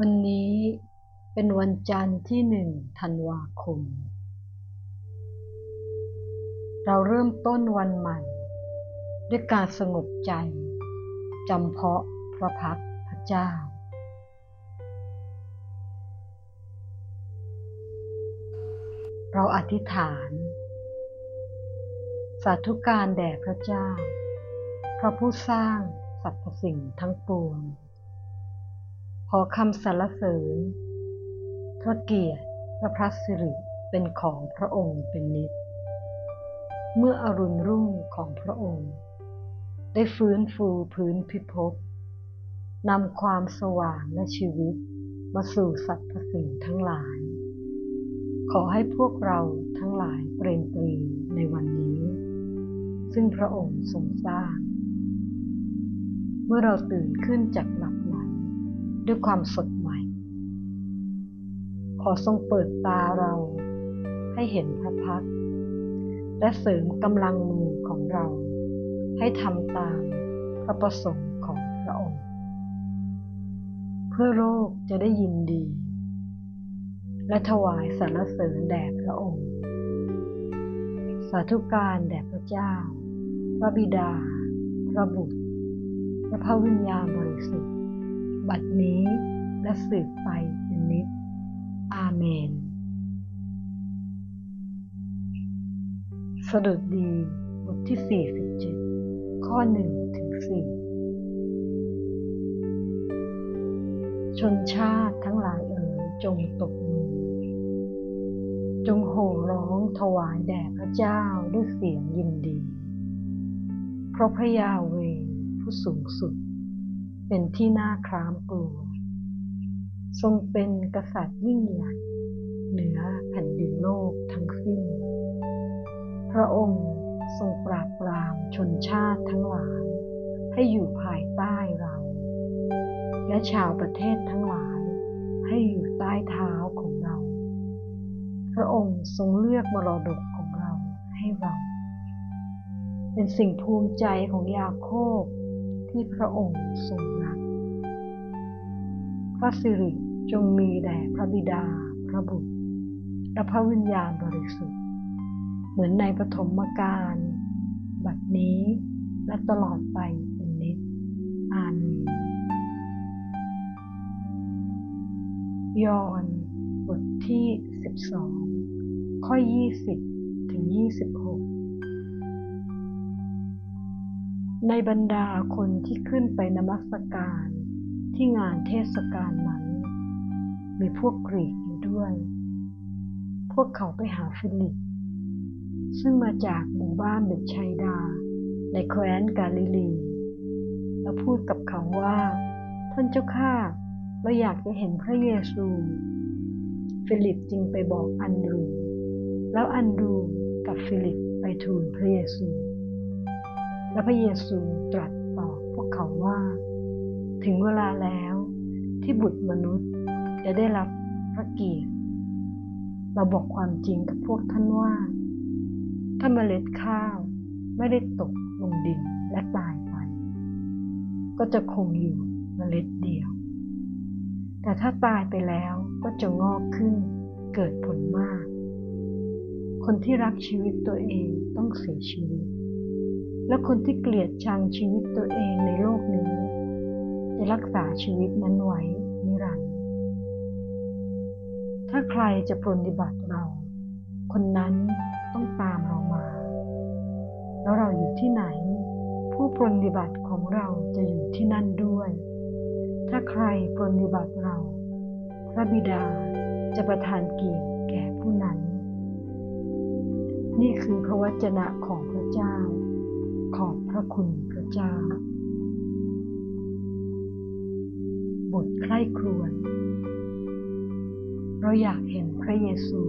วันนี้เป็นวันจันทร์ที่หนึ่งธันวาคม เราเริ่มต้นวันใหม่ ด้วยการสงบใจจำเพาะพระพักตร์พระเจ้า เราอธิษฐาน สาธุการแด่พระเจ้า พระผู้สร้างสรรพสิ่งทั้งปวง ขอคำสรรเสริญ พระเกียรติและพระสิริเป็นของพระองค์เป็นนิจเมื่ออรุณรุ่งของพระองค์ ได้ฟื้นฟูพื้นพิภพนำความสว่างและชีวิตมาสู่สรรพสิ่งทั้งหลาย ขอให้พวกเราทั้งหลายเปรมปรีในวันนี้ ซึ่งพระองค์ทรงสร้าง เมื่อเราตื่นขึ้นจากหลับ ด้วยความสดใหม่ ขอทรงเปิดตาเราให้เห็นพระพักตร์และเสริมกำลังมือของเรา ให้ทำตามพระประสงค์ของพระองค์ เพื่อโลกจะได้ยินดี และถวายสรรเสริญแด่พระองค์ สาธุการแด่พระเจ้า พระบิดา พระบุตร และพระวิญญาณบริสุทธิ์ บัดนี้และสืบไปเป็นนิจอาเมน สดุดดีบทที่ 47 ข้อ1ถึง4ชนชาติทั้งหลายเอ๋ยจงตบมือ จงโห่ร้องถวายแด่พระเจ้าด้วยเสียงยินดี เพราะพระยาเวผู้สูงสุด เป็นที่น่าครามกลัว ทรงเป็นกษัตริย์ยิ่งใหญ่เหนือแผ่นดินโลกทั้งสิ้น พระองค์ทรงปราบปรามชนชาติทั้งหลาย ให้อยู่ภายใต้เรา และชาวประเทศทั้งหลาย ให้อยู่ใต้เท้าของเรา พระองค์ทรงเลือกมรดกของเราให้เรา เป็นสิ่งภูมิใจของยาโคบ ที่พระองค์ทรงรัก พระสิริจงมีแด่พระบิดา พระบุตร และพระวิญญาณบริสุทธิ์ เหมือนในปฐมกาลบัดนี้และตลอดไปเป็นนิจอาเมนยอห์นบทที่ 12 ข้อ 20 ถึง 26 ในบรรดาคนที่ขึ้นไปนมัสการที่งานเทศกาลนั้น มีพวกกรีกอยู่ด้วย พวกเขาไปหาฟิลิป ซึ่งมาจากหมู่บ้านเบตชัยดา ในแคว้นกาลิลี แล้วพูดกับเขาว่า ท่านเจ้าข้าเราอยากจะเห็นพระเยซู ฟิลิปจึงไปบอกอันดรู แล้วอันดรูกับฟิลิปไปทูลพระเยซู และพระเยซูตรัสตอบพวกเขาว่า ถึงเวลาแล้วที่บุตรมนุษย์จะได้รับพระเกียรติ เราบอกความจริงกับพวกท่านว่า ถ้าเมล็ดข้าวไม่ได้ตกลงดินและตายไป ก็จะคงอยู่เมล็ดเดียว แต่ถ้าตายไปแล้วก็จะงอกขึ้นเกิดผลมาก คนที่รักชีวิตตัวเองต้องเสียชีวิต และคนที่เกลียดชังชีวิตตัวเองในโลกนี้ จะรักษาชีวิตนั้นไว้นิรันดร์ถ้าใครจะปรนนิบัติเรา คนนั้นต้องตามเรามา แล้วเราอยู่ที่ไหน ผู้ปรนนิบัติของเราจะอยู่ที่นั่นด้วย ถ้าใครปรนนิบัติเรา พระบิดาจะประทานเกียรติแก่ผู้นั้น นี่คือพระวจนะของพระเจ้า ขอบพระคุณพระเจ้า บทใคร่ครวญเราอยากเห็นพระเยซู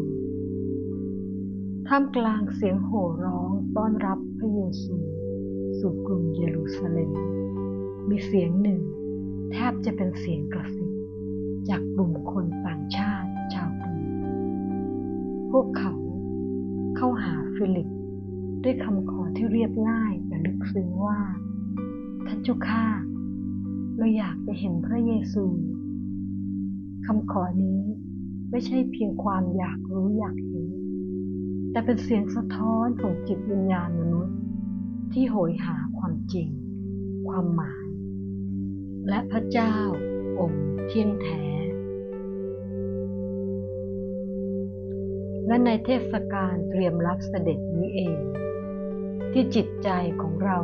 ท่ามกลางเสียงโห่ร้องต้อนรับพระเยซูสู่กรุงเยรูซาเล็ม มีเสียงหนึ่ง แทบจะเป็นเสียงกระซิบจากกลุ่มคนต่างชาติชาวกรุงพวกเขาเข้าหาฟิลิป ด้วยคำขอที่เรียบง่ายแต่ลึกซึ้งว่า ท่านเจ้าข้าเราอยากไปเห็นพระเยซูคำขอนี้ไม่ใช่เพียงความอยากรู้อยากเห็น แต่เป็นเสียงสะท้อนของจิตวิญญาณมนุษย์ ที่โหยหาความจริง ความหมาย และพระเจ้าองค์เที่ยงแท้ และในเทศกาลเตรียมรับเสด็จนี้เอง ที่จิตใจของเรา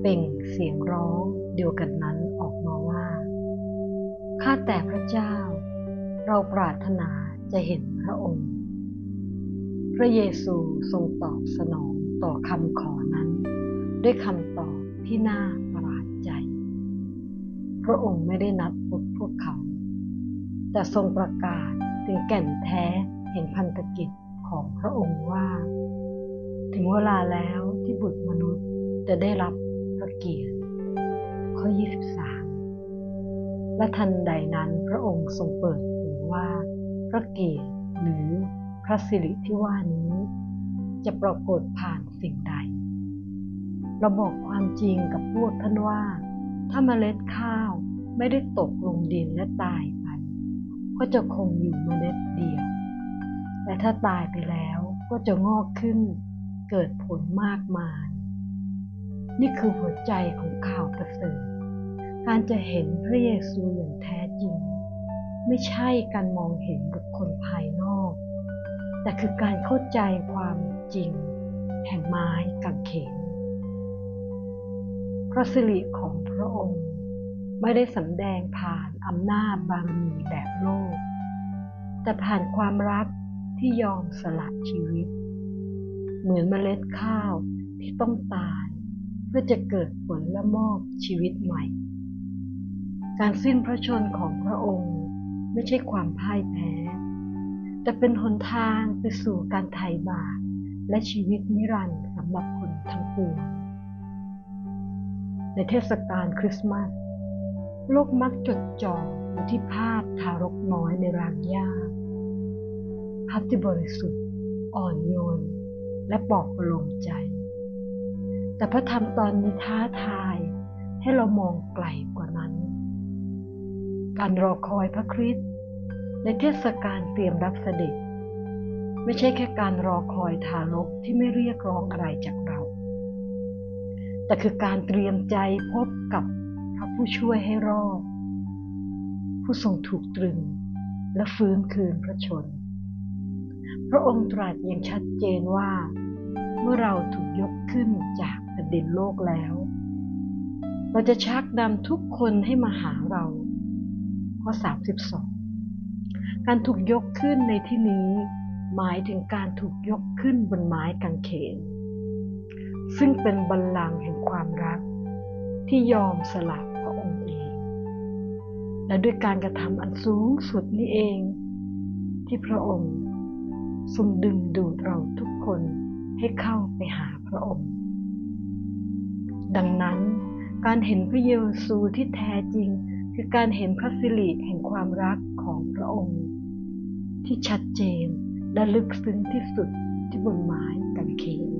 เป่งเสียงร้องเดียวกันนั้นออกมาว่า ข้าแต่พระเจ้า เราปรารถนาจะเห็นพระองค์ พระเยซูทรงตอบสนองต่อคำขอนั้น ด้วยคำตอบที่น่าประหลาดใจ พระองค์ไม่ได้นัดพบพวกเขา แต่ทรงประกาศถึงแก่นแท้ แห่งพันธกิจของพระองค์ว่า ถึงเวลาแล้วที่บุตรมนุษย์จะได้รับพระเกียรติ ข้อ 23 และทันใดนั้นพระองค์ทรงเปิดเผยว่า พระเกียรติหรือพระสิริที่ว่านี้ จะปรากฏผ่านสิ่งใด เราบอกความจริงกับพวกท่านว่า ถ้าเมล็ดข้าวไม่ได้ตกลงดินและตายไป ก็จะคงอยู่เมล็ดเดียว แต่ถ้าตายไปแล้วก็จะงอกขึ้นเกิดผลมากมาย นี่คือหัวใจของข่าวประเสริฐ การจะเห็นพระเยซูอย่างแท้จริง ไม่ใช่การมองเห็นบุคคลภายนอก แต่คือการเข้าใจความจริง แห่งไม้กางเขนพระสิริของพระองค์ไม่ได้สำแดงผ่านอำนาจบารมีแบบโลก แต่ผ่านความรัก ที่ยอมสละชีวิต เหมือนเมล็ดข้าวที่ต้องตาย เพื่อจะเกิดผลและมอบชีวิตใหม่ การสิ้นพระชนของพระองค์ไม่ใช่ความพ่ายแพ้ แต่เป็นหนทางไปสู่การไถ่บาปและชีวิตนิรันดร์สำหรับคนทั้งปวงในเทศกาลคริสต์มาสโลกมักจดจ่ออยู่ที่ภาพทารกน้อยในรางหญ้า ภาพที่บริสุทธิ์ อ่อนโยน และปลอบประโลมใจ แต่พระธรรมตอนนี้ท้าทายให้เรามองไกลกว่านั้น การรอคอยพระคริสต์ในเทศกาลเตรียมรับเสด็จ ไม่ใช่แค่การรอคอยทารกที่ไม่เรียกร้องอะไรจากเรา แต่คือการเตรียมใจพบกับพระผู้ช่วยให้รอดผู้ทรงถูกตรึงและฟื้นคืนพระชน พระองค์ตรัสอย่างชัดเจนว่า เมื่อเราถูกยกขึ้นจากแผ่นดินโลกแล้ว เราจะชักนำทุกคนให้มาหาเราข้อ32 การถูกยกขึ้นในที่นี้หมายถึงการถูกยกขึ้นบนไม้กางเขน ซึ่งเป็นบัลลังก์แห่งความรักที่ยอมสละพระองค์เอง และด้วยการกระทำอันสูงสุดนี้เอง ที่พระองค์ ทรงดึงดูดเราทุกคนให้เข้าไปหาพระองค์ ดังนั้นการเห็นพระเยซูที่แท้จริง คือการเห็นพระสิริแห่งความรักของพระองค์ ที่ชัดเจนและลึกซึ้งที่สุดที่บนไม้กางเขน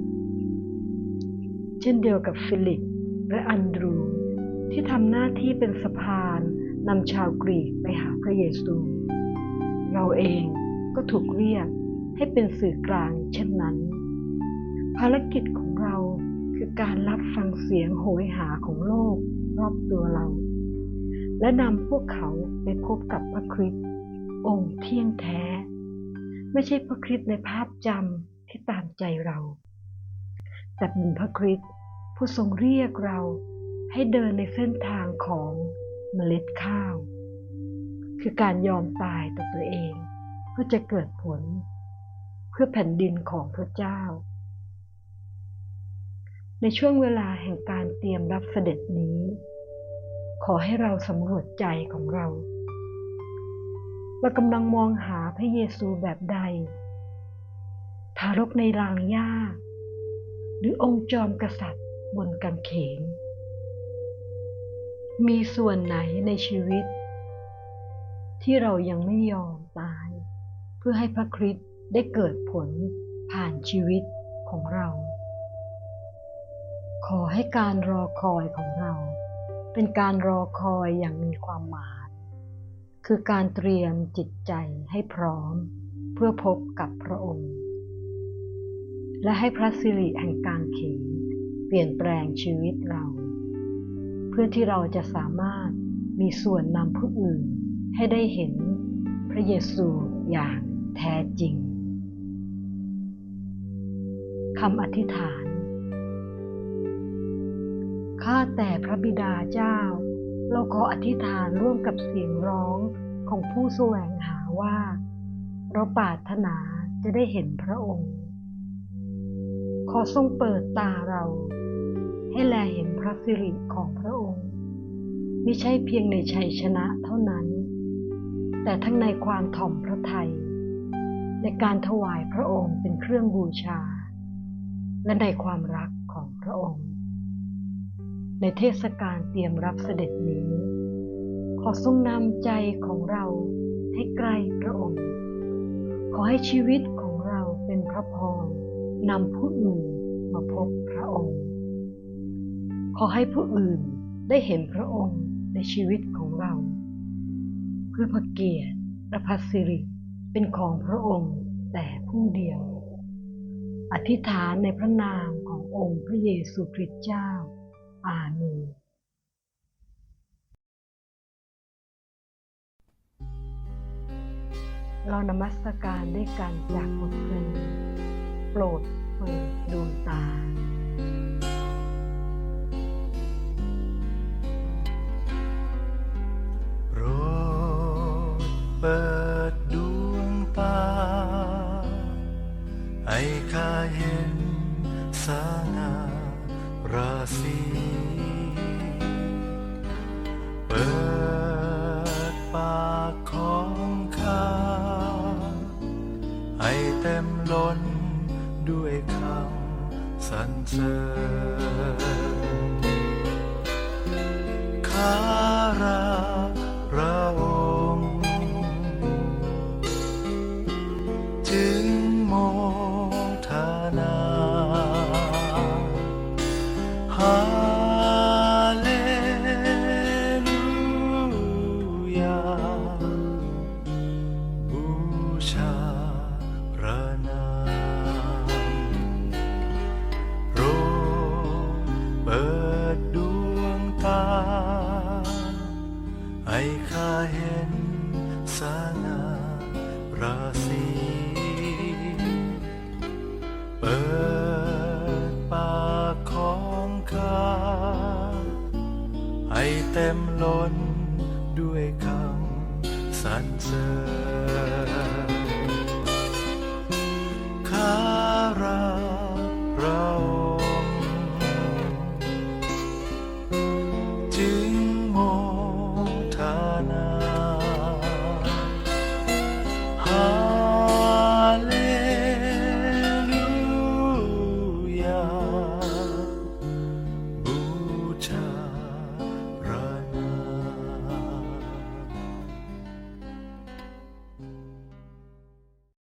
เช่นเดียวกับฟิลิปและอันดรู ที่ทำหน้าที่เป็นสะพานนำชาวกรีกไปหาพระเยซู เราเองก็ถูกเรียก ให้เป็นสื่อกลางเช่นนั้น ภารกิจของเราคือการรับฟังเสียงโหยหาของโลกรอบตัวเรา และนำพวกเขาไปพบกับพระคริสต์องค์เที่ยงแท้ ไม่ใช่พระคริสต์ในภาพจำที่ตามใจเรา แต่เป็นพระคริสต์ผู้ทรงเรียกเราให้เดินในเส้นทางของเมล็ดข้าว คือการยอมตายต่อตัวเองเพื่อจะเกิดผล เพื่อแผ่นดินของพระเจ้า ในช่วงเวลาแห่งการเตรียมรับเสด็จนี้ ขอให้เราสำรวจใจของเรา เรากำลังมองหาพระเยซูแบบใด ทารกในรางหญ้า หรือองค์จอมกษัตริย์บนกางเขน มีส่วนไหนในชีวิต ที่เรายังไม่ยอมตาย เพื่อให้พระคริสต์ ได้เกิดผลผ่านชีวิตของเรา ขอให้การรอคอยของเรา เป็นการรอคอยอย่างมีความหมาย คือการเตรียมจิตใจให้พร้อมเพื่อพบกับพระองค์ และให้พระสิริแห่งการเขนเปลี่ยนแปลงชีวิตเรา เพื่อที่เราจะสามารถมีส่วนนำผู้อื่นให้ได้เห็นพระเยซูอย่างแท้จริง คำอธิษฐาน ข้าแต่พระบิดาเจ้า เราขออธิษฐานร่วมกับเสียงร้องของผู้แสวงหาว่า เราปรารถนาจะได้เห็นพระองค์ ขอทรงเปิดตาเรา ให้แลเห็นพระสิริของพระองค์ ไม่ใช่เพียงในชัยชนะเท่านั้น แต่ทั้งในความถ่อมพระทัยในการถวายพระองค์เป็นเครื่องบูชา และในความรักของพระองค์ ในเทศกาลเตรียมรับเสด็จนี้ ขอทรงนำใจของเราให้ใกล้พระองค์ ขอให้ชีวิตของเราเป็นพระพรนำผู้อื่นมาพบพระองค์ ขอให้ผู้อื่นได้เห็นพระองค์ในชีวิตของเรา เพื่อพระเกียรติและพระสิริเป็นของพระองค์แต่ผู้เดียว อธิษฐานในพระนามขององค์พระเยซูคริสต์เจ้า อาเมนเรานมัสการด้วยกันจากบทเพลงโปรดเปิดดวงตาโปรดเปิดด เห็นสง่าราศีเปิดปากของข้า ให้เต็มล้นด้วยคำสรรเสริญข้า ให้ข้าเห็นสง่าราศีเปิดปากของข้าให้เต็มล้น